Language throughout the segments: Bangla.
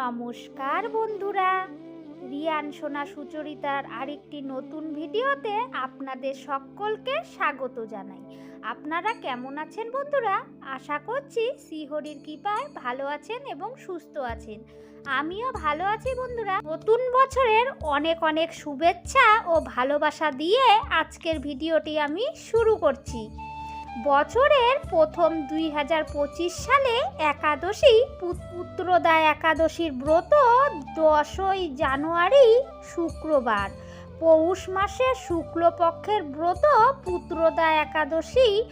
নমস্কার বন্ধুরা। রিয়ান সোনা সুচরিতার আরেকটি নতুন ভিডিওতে আপনাদের সকলকে স্বাগত জানাই। আপনারা কেমন আছেন বন্ধুরা? আশা করছি শ্রীহরির কৃপায় ভালো আছেন এবং সুস্থ আছেন। আমিও ভালো আছি বন্ধুরা। নতুন বছরের অনেক অনেক শুভেচ্ছা ও ভালোবাসা দিয়ে আজকের ভিডিওটি আমি শুরু করছি। বছরের প্রথম দুই হাজার পঁচিশ সালে একাদশী পুত্রদা একাদশীর ব্রত দশই জানুয়ারি, শুক্রবার। পৌষ মাসে শুক্লপক্ষের ব্রত পুত্রদা একাদশী।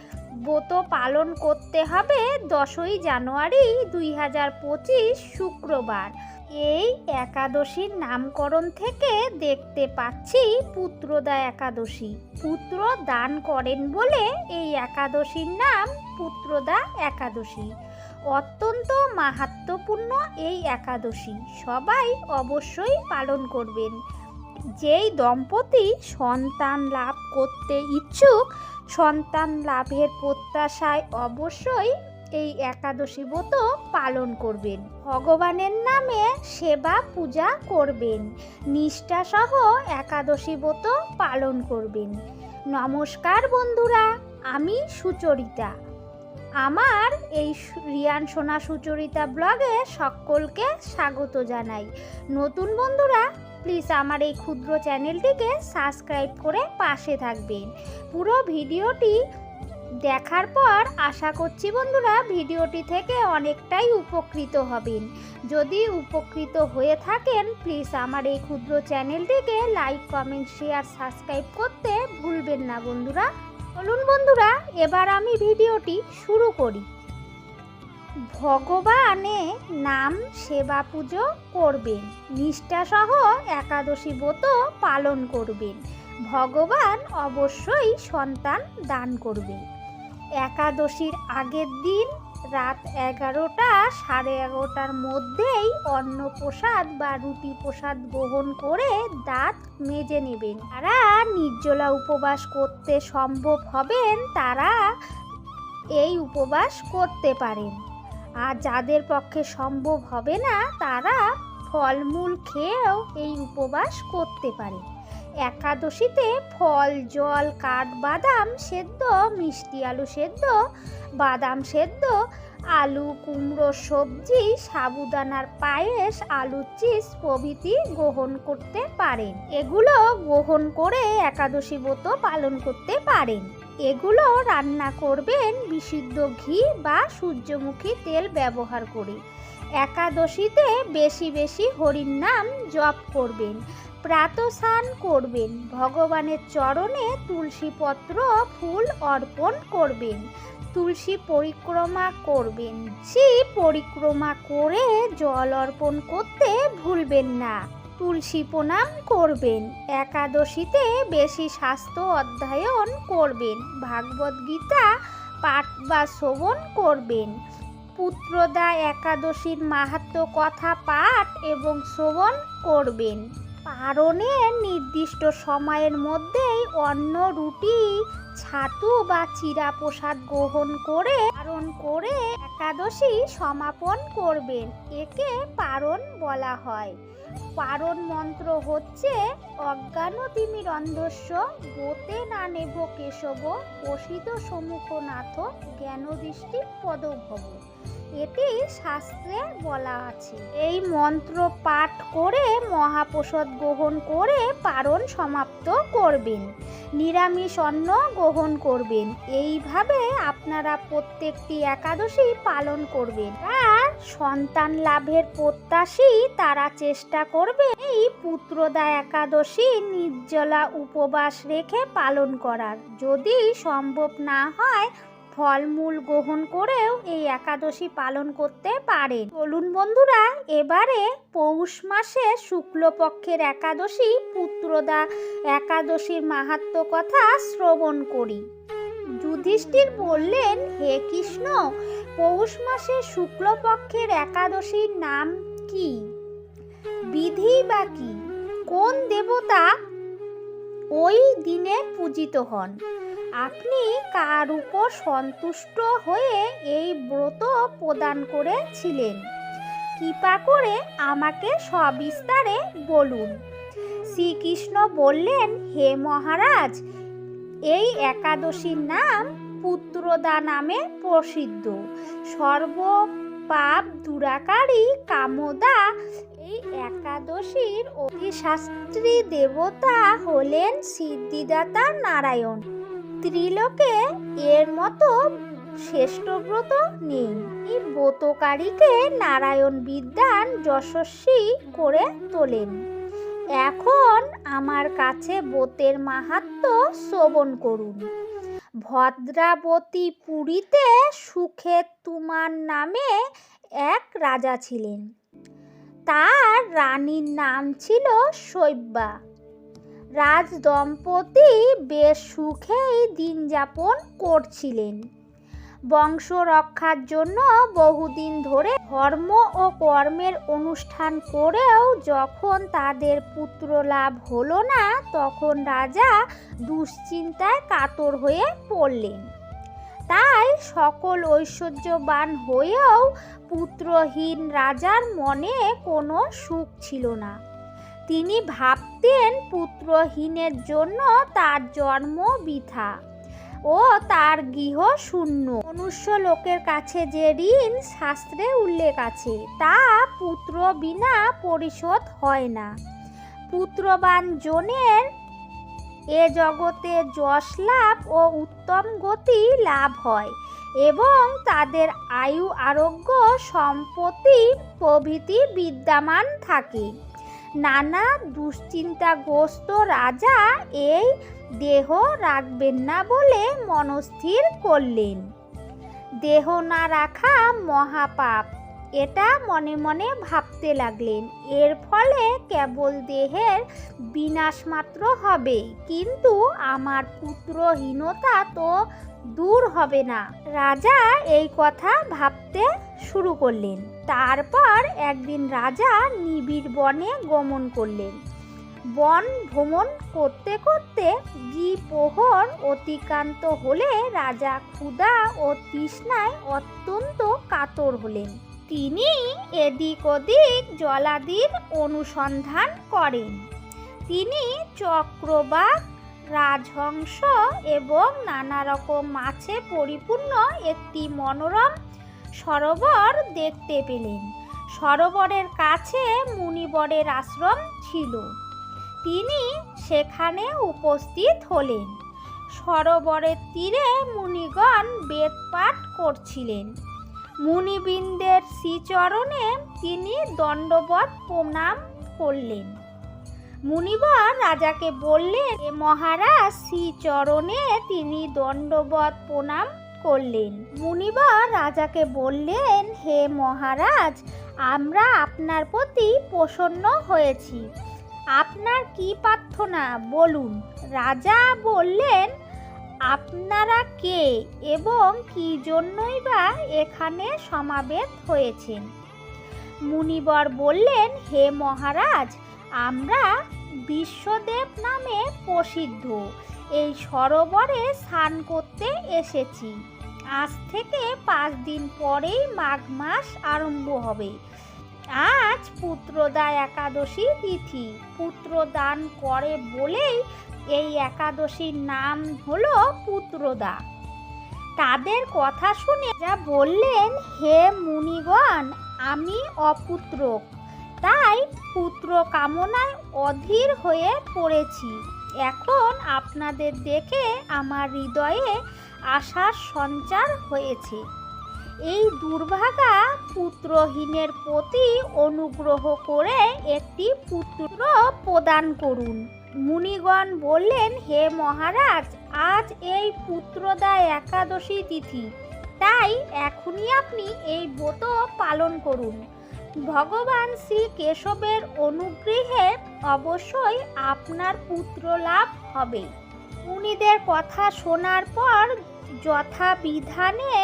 ব্রত পালন করতে হবে দশই জানুয়ারি দুই হাজার পঁচিশ শুক্রবার। এই একাদশীর নামকরণ থেকে দেখতে পাচ্ছি পুত্রদা একাদশী। পুত্র দান করেন বলে এই একাদশীর নাম পুত্রদা একাদশী। অত্যন্ত মাহাত্মপূর্ণ এই একাদশী। সবাই অবশ্যই পালন করবেন। যেই দম্পতি সন্তান লাভ করতে ইচ্ছুক, সন্তান লাভের প্রত্যাশায় অবশ্যই এই একাদশী ব্রত পালন করবেন। ভগবানের নামে সেবা পূজা করবেন। নিষ্ঠাসহ একাদশী ব্রত পালন করবেন। নমস্কার বন্ধুরা, আমি সুচরিতা। আমার এই রিয়ান সোনা সুচরিতা ব্লগে সকলকে স্বাগত জানাই। নতুন বন্ধুরা প্লিজ আমার এই ক্ষুদ্র চ্যানেলটিকে সাবস্ক্রাইব করে পাশে থাকবেন। পুরো ভিডিওটি দেখার পর আশা করছি বন্ধুরা ভিডিওটি থেকে অনেকটাই উপকৃত হবেন। যদি উপকৃত হয়ে থাকেন প্লিজ আমার এই ক্ষুদ্র চ্যানেলটিকে লাইক কমেন্ট শেয়ার সাবস্ক্রাইব করতে ভুলবেন না বন্ধুরা। চলুন বন্ধুরা, এবার আমি ভিডিওটি শুরু করি। ভগবানে নাম সেবা পুজো করবেন নিষ্ঠাসহ একাদশী ব্রত পালন করবেন। ভগবান অবশ্যই সন্তান দান করবে একাদশীর আগের দিন রাত এগারোটা সাড়ে এগারোটার মধ্যেই অন্ন প্রসাদ বা রুটি প্রসাদ গ্রহণ করে দাঁত মেজে নেবেন। তারা নির্জলা উপবাস করতে সম্ভব হবেন, তারা এই উপবাস করতে পারেন। আর যাদের পক্ষে সম্ভব হবে না, তারা ফলমূল খেয়েও এই উপবাস করতে পারে একাদশীতে ফল, জল, কাঠ, বাদাম সেদ্ধ, মিষ্টি আলু সেদ্ধ, বাদাম সেদ্ধ, আলু, কুমড়ো, সবজি, সাবুদানার পায়েস, আলু চিজ প্রভৃতি গ্রহণ করতে পারেন। এগুলো গ্রহণ করে একাদশী ব্রত পালন করতে পারেন। এগুলো রান্না করবেন বিশুদ্ধ ঘি বা সূর্যমুখী তেল ব্যবহার করে। একাদশীতে বেশি বেশি হরির নাম জপ করবেন। প্রাতস্নান করবেন। ভগবানের চরণে তুলসী পত্র ফুল অর্পণ করবেন। তুলসী পরিক্রমা করবেন। সেই পরিক্রমা করে জল অর্পণ করতে ভুলবেন না। তুলসী প্রণাম করবেন। একাদশীতে বেশি স্বাস্থ্য অধ্যয়ন করবেন। ভাগবত গীতা পাঠ বা শ্রবণ করবেন। পুত্রদা একাদশীর মাহাত্ম কথা পাঠ এবং শ্রবণ করবেন। পারণের নির্দিষ্ট সময়ের মধ্যেই অন্ন, রুটি, ছাতু বা চিরা প্রসাদ গ্রহণ করে পারণ করে একাদশী সমাপন করবেন। একে পারণ বলা হয়। পারণ মন্ত্র হচ্ছে অজ্ঞানতিমির অন্ধস্য বোতে না নেভ কেশব প্রসিত সম্মুখনাথ জ্ঞানদৃষ্টি পদভব। এটি শাস্ত্রে বলা আছে। এই মন্ত্র পাঠ করে মহাপ্রসাদ গ্রহণ করে পারণ সমাপ্ত করবেন। নিরামিষ অন্ন গ্রহণ করবেন। এইভাবে আপনারা প্রত্যেকটি একাদশী পালন করবেন। আর সন্তান লাভের প্রত্যাশী তারা চেষ্টা করবে এই পুত্রদা একাদশী নির্জলা উপবাস রেখে পালন করার। যদি সম্ভব না হয় ফলমূল গ্রহণ করেও এই একাদশী পালন করতে পারেন। চলুন বন্ধুরা, এবারে পৌষ মাসে শুক্লপক্ষের একাদশী পুত্রদা একাদশীর মাহাত্ম কথা শ্রবণ করি। যুধিষ্ঠির বললেন, হে কৃষ্ণ, পৌষ মাসে শুক্লপক্ষের একাদশীর নাম কি? বিধি বা কি? কোন দেবতা ওই দিনে পূজিত হন। আপনি কার উপর সন্তুষ্ট হয়ে এই ব্রত প্রদান করেছিলেন? কৃপা করে আমাকে সবিস্তারে বলুন। শ্রীকৃষ্ণ বললেন, হে মহারাজ, এই একাদশীর নাম পুত্রদা নামে প্রসিদ্ধ। সর্ব পাপ, দুরাকারী, কামদা এই একাদশীর অধিশাস্ত্রী দেবতা হলেন সিদ্ধিদাতা নারায়ণ। ত্রিলোকে এর মতো শ্রেষ্ঠ ব্রত নেই। এই ব্রতকারীকে নারায়ণ বিদ্যান যশস্বী করে তোলেন। এখন আমার কাছে ব্রতের মাহাত্ম শ্রবণ করুন। ভদ্রাবতী পুরীতে সুখে তোমার নামে এক রাজা ছিলেন। তার রানীর নাম ছিল শৈব্যা। রাজ দম্পতি বেশ সুখেই দিন যাপন করছিলেন। বংশ রক্ষার জন্য বহুদিন ধরে ধর্ম ও কর্মের অনুষ্ঠান করেও যখন তাদের পুত্র লাভ হলো না, তখন রাজা দুশ্চিন্তায় কাতর হয়ে পড়লেন। তাই সকল ঐশ্বর্যবান হয়েও পুত্রহীন রাজার মনে কোনো সুখ ছিল না। তিনি ভাবতেন পুত্রহীনের জন্য তার জন্ম বৃথা। ও তার গৃহ শূন্য। মনুষ্য লোকের কাছে যে ঋণ শাস্ত্রে উল্লেখ আছে, তা পুত্র বিনা পরিশোধ হয় না। পুত্রবান জনের এ জগতে যশ লাভ ও উত্তম গতি লাভ হয় এবং তাদের আয়ু আরোগ্য, সম্পত্তি, প্রভৃতি বিদ্যমান থাকে। নানা দুশ্চিন্তাগ্রস্ত রাজা এই দেহ রাখবেন না বলে মনস্থির করলেন। দেহ না রাখা মহাপাপ, এটা মনে মনে ভাবতে লাগলেন। এর ফলে কেবল দেহের বিনাশ মাত্র হবে, কিন্তু আমার পুত্রহীনতা তো দূর হবে না। রাজা এই কথা ভাবতে শুরু করলেন। তারপর একদিন রাজা নিবিড় বনে গমন করলেন। বন ভ্রমণ করতে করতে দ্বিপ্রহর অতিক্রান্ত হলে রাজা ক্ষুধা ও তৃষ্ণায় অত্যন্ত কাতর হলেন। তিনি এদিক ওদিক জলাদির অনুসন্ধান করেন। তিনি চক্রবাক, রাজহংস এবং নানা রকম মাছে পরিপূর্ণ একটি মনোরম সরোবর দেখতে পেলেন। সরোবরের কাছে মুনিবরের আশ্রম ছিল। তিনি সেখানে উপস্থিত হলেন। সরোবরের তীরে মুনিগণ বেদপাঠ করছিলেন। মুনিবৃন্দের শ্রীচরণে তিনি দণ্ডবত প্রণাম করলেন। মুনিবর রাজাকে বললেন, "এ মহারাজ, শ্রীচরণে তিনি দণ্ডবত প্রণাম করলেন। মুনিবর রাজাকে বললেন, হে মহারাজ, আমরা আপনার প্রতি প্রসন্ন হয়েছি। আপনার কি প্রার্থনা? বলুন। রাজা বললেন, আপনারা কে এবং কি জন্যই বা এখানে সমাবেত হয়েছেন? মুনিবর বললেন, হে মহারাজ, আমরা বিশ্বদেব নামে প্রসিদ্ধ। এই সরোবরে স্নান করতে এসেছি। আজ থেকে পাঁচ দিন পরেই মাঘ মাস আরম্ভ হবে। আজ পুত্রদা একাদশী তিথি। পুত্রদান করে বলেই এই একাদশীর নাম হলো পুত্রদা। তাদের কথা শুনে যা বললেন, হে মুনিগণ, আমি অপুত্রক তাই পুত্র কামনায় অধীর হয়ে পড়েছি। এখন আপনাদের দেখে আমার হৃদয়ে আশার সঞ্চার হয়েছে। এই দুর্ভাগা পুত্রহীনের প্রতি অনুগ্রহ করে একটি পুত্র প্রদান করুন। মুনিগণ বললেন, হে মহারাজ, আজ এই পুত্রদা একাদশী তিথি। তাই এখনই আপনি এই ব্রত পালন করুন। ভগবান শ্রী কেশবের অনুগ্রহে অবশ্যই আপনার পুত্র লাভ হবে। উনিদের কথা শোনার পর যথাবিধানে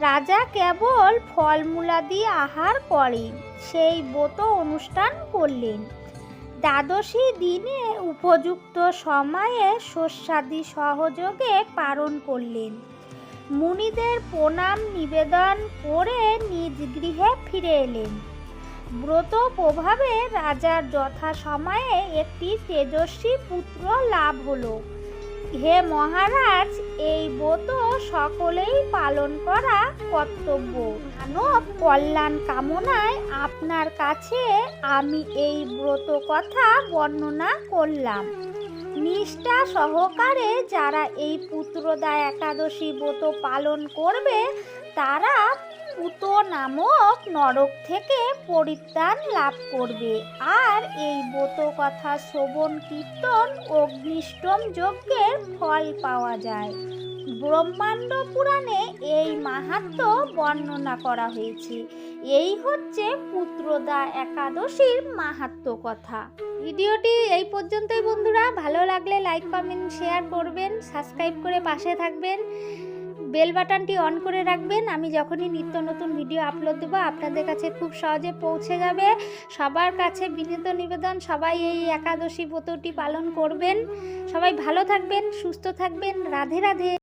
রাজা কেবল ফলমূলাদি আহার করেন, সেই ব্রত অনুষ্ঠান করলেন। দ্বাদশী দিনে উপযুক্ত সময়ে শস্যাদি সহযোগে পালন করলেন। মুনিদের প্রণাম নিবেদন করে নিজ গৃহে ফিরে এলেন। ব্রত প্রভাবে রাজার যথা সময়ে একটি তেজস্বী পুত্র লাভ হলো। হে মহারাজ, এই ব্রত সকলেই পালন করা কর্তব্য। মানব কল্যাণ কামনায় আপনার কাছে আমি এই ব্রত কথা বর্ণনা করলাম। নিষ্ঠা সহকারে যারা এই পুত্রদা একাদশী ব্রত পালন করবে, তারা পুত নামক নরক থেকে পরিত্রাণ লাভ করবে। আর এই ব্রত কথা শ্রবণ কীর্তন অগ্নিষ্টম যজ্ঞের ফল পাওয়া যায়। ব্রহ্মাণ্ড পুরাণে এই মাহাত্ম বর্ণনা করা হয়েছে। এই হচ্ছে পুত্রদা একাদশীর মাহাত্ম কথা। ভিডিওটি এই পর্যন্তই বন্ধুরা। ভালো লাগলে লাইক, কমেন্ট, শেয়ার করবেন। সাবস্ক্রাইব করে পাশে থাকবেন। বেল বাটনটি অন করে রাখবেন। আমি যখনই নিত্য নতুন ভিডিও আপলোড দেবো, আপনাদের কাছে খুব সহজে পৌঁছে যাবে। সবার কাছে বিনীত নিবেদন, সবাই এই একাদশী ব্রতটি পালন করবেন। সবাই ভালো থাকবেন, সুস্থ থাকবেন। রাধে রাধে।